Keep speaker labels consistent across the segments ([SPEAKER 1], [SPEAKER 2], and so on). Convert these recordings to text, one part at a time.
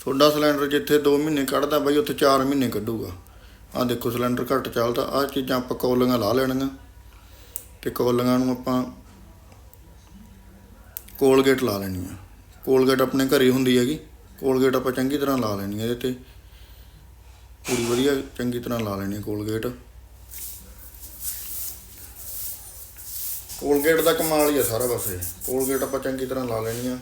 [SPEAKER 1] ਤੁਹਾਡਾ ਸਿਲੰਡਰ ਜਿੱਥੇ 2 ਮਹੀਨੇ ਕੱਢਦਾ ਬਾਈ, ਉੱਥੇ 4 ਮਹੀਨੇ ਕੱਢੂਗਾ। ਆਹ ਦੇਖੋ, ਸਿਲੰਡਰ ਘੱਟ ਚੱਲਦਾ, ਆਹ ਚੀਜ਼ਾਂ ਆਪਾਂ ਕੌਲੀਆਂ ਲਾ ਲੈਣੀਆਂ। ਤੇ ਕੌਲੀਆਂ ਨੂੰ ਆਪਾਂ ਕੋਲਗੇਟ ਲਾ ਲੈਣੀ ਆ ਕੋਲਗੇਟ ਆਪਣੇ ਘਰੇ ਹੁੰਦੀ ਹੈਗੀ, ਕੋਲਗੇਟ ਆਪਾਂ ਚੰਗੀ ਤਰ੍ਹਾਂ ਲਾ ਲੈਣੀ ਹੈ ਇਹਦੇ ਤੇ। ਪੂਰੀ ਵਧੀਆ ਚੰਗੀ ਤਰ੍ਹਾਂ ਲਾ ਲੈਣੀ ਕੋਲਗੇਟ। ਕੋਲਗੇਟ ਦਾ ਕਮਾਲ ਹੀ ਆ ਸਾਰਾ ਬਸ ਇਹ। ਕੋਲਗੇਟ ਆਪਾਂ ਚੰਗੀ ਤਰ੍ਹਾਂ ਲਾ ਲੈਣੀ ਆ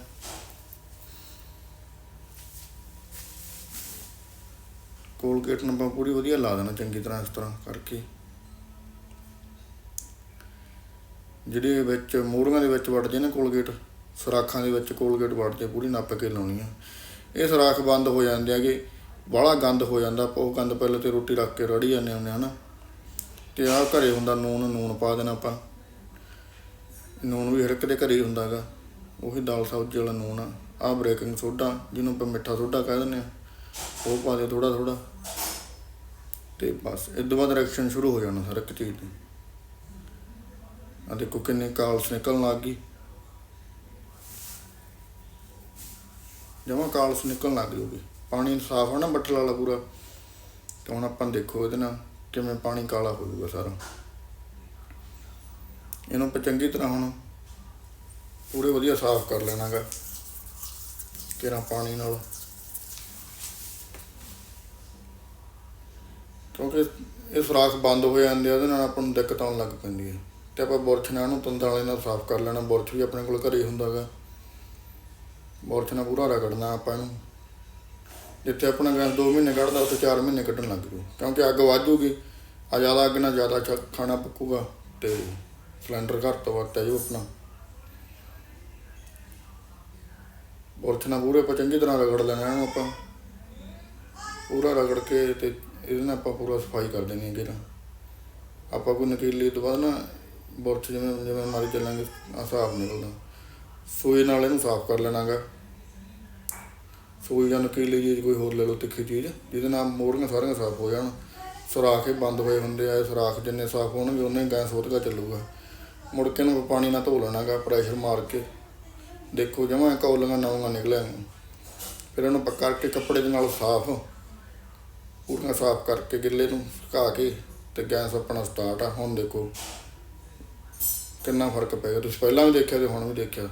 [SPEAKER 1] ਕੋਲਗੇਟ ਨੂੰ ਆਪਾਂ ਪੂਰੀ ਵਧੀਆ ਲਾ ਦੇਣਾ ਚੰਗੀ ਤਰ੍ਹਾਂ ਇਸ ਤਰ੍ਹਾਂ ਕਰਕੇ। ਜਿਹੜੇ ਵਿੱਚ ਮੋਹਰੀਆਂ ਦੇ ਵਿੱਚ ਵੜ ਜੇ ਨਾ ਕੋਲਗੇਟ ਸਰਾਖਾਂ ਦੇ ਵਿੱਚ ਕੋਲਗੇਟ ਵੜ ਜੇ ਪੂਰੀ ਨੱਪ ਕੇ ਲਾਉਣੀ ਆ। ਇਹ ਸੁਰਾਖ ਬੰਦ ਹੋ ਜਾਂਦੇ ਆਗੇ ਬਾਹਲਾ ਗੰਦ ਹੋ ਜਾਂਦਾ, ਆਪਾਂ ਉਹ ਗੰਦ ਪਹਿਲਾਂ ਤੇ ਰੋਟੀ ਰੱਖ ਕੇ ਰੜੀ ਜਾਂਦੇ ਹੁੰਦੇ ਹਨਾ। ਤੇ ਆਹ ਘਰੇ ਹੁੰਦਾ ਨੂਨ ਨੂਨ ਪਾ ਦੇਣਾ ਆਪਾਂ। ਨੂਨ ਵੀ ਹਰ ਇੱਕ ਦੇ ਘਰੇ ਹੀ ਹੁੰਦਾ ਗਾ ਉਹੀ ਦਾਲ ਸਬਜ਼ੀ ਵਾਲਾ ਨੂਨ ਆ। ਆਹ ਬ੍ਰੇਕਿੰਗ ਸੋਡਾ ਜਿਹਨੂੰ ਆਪਾਂ ਮਿੱਠਾ ਸੋਡਾ ਕਹਿ ਦਿੰਦੇ ਆ। ਉਹ ਪਾ ਦਿਓ ਥੋੜਾ ਥੋੜਾ ਤੇ ਬਸ ਇਸ ਤੋਂ ਬਾਅਦ ਰਿਐਕਸ਼ਨ ਸ਼ੁਰੂ ਹੋ ਜਾਣਾ ਹਰ ਇੱਕ ਚੀਜ਼ ਦੀ। ਆ ਦੇਖੋ ਕਿੰਨੇ ਕਾਲਸ ਨਿਕਲਣ ਲੱਗ ਗਈ। ਜਮਾ ਕਾਲਸ ਨਿਕਲਣ ਲੱਗ ਜੂਗੀ ਪਾਣੀ ਸਾਫ਼ ਹੋਣਾ ਨਾ ਬੱਠਲ ਵਾਲਾ ਪੂਰਾ। ਤੇ ਹੁਣ ਆਪਾਂ ਦੇਖੋ ਇਹਦੇ ਨਾਲ ਕਿਵੇਂ ਪਾਣੀ ਕਾਲਾ ਹੋ ਜਾਊਗਾ ਸਾਰਾ। ਇਹਨੂੰ ਆਪਾਂ ਚੰਗੀ ਤਰ੍ਹਾਂ ਹੁਣ ਪੂਰੇ ਵਧੀਆ ਸਾਫ਼ ਕਰ ਲੈਣਾਗਾ। ਕਿਹੜਾ ਪਾਣੀ ਨਾਲ। ਕਿਉਂਕਿ ਇਹ ਸੁਰਾਖ ਬੰਦ ਹੋ ਜਾਂਦੇ ਆ, ਉਹਦੇ ਨਾਲ ਆਪਾਂ ਨੂੰ ਦਿੱਕਤ ਆਉਣ ਲੱਗ ਪੈਂਦੀ ਹੈ ਤੇ ਆਪਾਂ ਬੁਰਸ਼ ਨਾਲ ਉਹਨੂੰ ਤੰਦ ਵਾਲੇ ਨਾਲ ਸਾਫ਼ ਕਰ ਲੈਣਾ, ਬੁਰਸ਼ ਵੀ ਆਪਣੇ ਕੋਲ ਘਰੇ ਹੀ ਹੁੰਦਾਗਾ ਬੁਰਸ਼ ਨਾਲ ਪੂਰਾ ਰਗੜਨਾ ਆਪਾਂ ਇਹਨੂੰ ਜਿੱਥੇ ਆਪਣਾ ਗੈਸ 2 ਮਹੀਨੇ ਕੱਢਦਾ, ਉੱਥੇ 4 ਮਹੀਨੇ ਕੱਢਣ ਲੱਗ ਜੂ। ਕਿਉਂਕਿ ਅੱਗ ਵਾਜੂਗੀ ਆ ਜ਼ਿਆਦਾ ਅੱਗ ਨਾਲ ਜ਼ਿਆਦਾ ਖਾਣਾ ਪੱਕੂਗਾ ਤੇ ਸਿਲੰਡਰ ਘਰ ਤੋਂ ਵਰਤਿਆ ਜਾਊ ਆਪਣਾ। ਬੁਰਸ਼ ਨਾਲ ਪੂਰੇ ਆਪਾਂ ਚੰਗੀ ਤਰ੍ਹਾਂ ਰਗੜ ਲੈਣਾ ਇਹਨੂੰ ਆਪਾਂ। ਪੂਰਾ ਰਗੜ ਕੇ ਤੇ ਇਹਦੇ ਨਾਲ ਆਪਾਂ ਪੂਰਾ ਸਫ਼ਾਈ ਕਰ ਦੇਣੀ ਹੈ ਜਿਹੜਾ ਆਪਾਂ ਕੋਈ ਨਕੀਲੀ ਤੋਂ ਬਾਅਦ ਨਾ ਬੁਰਸ਼ ਜਿਵੇਂ ਜਿਵੇਂ ਮਾਰੀ ਚੱਲਾਂਗੇ ਹਿਸਾਬ ਸਾਫ਼ ਨਿਕਲਦਾ। ਸੂਈ ਨਾਲ ਇਹਨੂੰ ਸਾਫ਼ ਕਰ ਲੈਣਾਗਾ। ਸੂਈ ਜਾਂ ਨਕੀਲੀ ਚੀਜ਼ ਕੋਈ ਹੋਰ ਲੈ ਲਓ ਤਿੱਖੀ ਚੀਜ਼, ਜਿਹਦੇ ਨਾਲ ਮੋਰੀਆਂ ਸਾਰੀਆਂ ਸਾਫ਼ ਹੋ ਜਾਣ। ਸੁਰਾਖ ਹੀ ਬੰਦ ਹੋਏ ਹੁੰਦੇ ਆ ਸੁਰਾਖ ਜਿੰਨੇ ਸਾਫ਼ ਹੋਣਗੇ ਉਨੇ ਹੀ ਗੈਸ ਉਹਤਗਾ ਚੱਲੂਗਾ। ਮੁੜ ਕੇ ਨੂੰ ਪਾਣੀ ਨਾਲ ਧੋ ਲੈਣਾਗਾ, ਪ੍ਰੈਸ਼ਰ ਮਾਰ ਕੇ। ਦੇਖੋ ਜਮਾਂ ਕੌਲੀਆਂ ਨਵਾਂ ਨਿਕਲਿਆ। ਫਿਰ ਇਹਨੂੰ ਪੱਕਾ ਕਰਕੇ ਕੱਪੜੇ ਦੇ ਨਾਲ ਸਾਫ਼। ਪੂਰੀਆਂ ਸਾਫ਼ ਕਰਕੇ ਗਿੱਲੇ ਨੂੰ ਸੁਕਾ ਕੇ ਤੇ ਗੈਸ ਆਪਣਾ ਸਟਾਰਟ ਆ, ਹੁਣ ਦੇਖੋ ਕਿੰਨਾ ਫ਼ਰਕ ਪੈ ਗਿਆ। ਤੁਸੀਂ ਪਹਿਲਾਂ ਵੀ ਦੇਖਿਆ ਤੇ ਹੁਣ ਵੀ ਦੇਖਿਆ।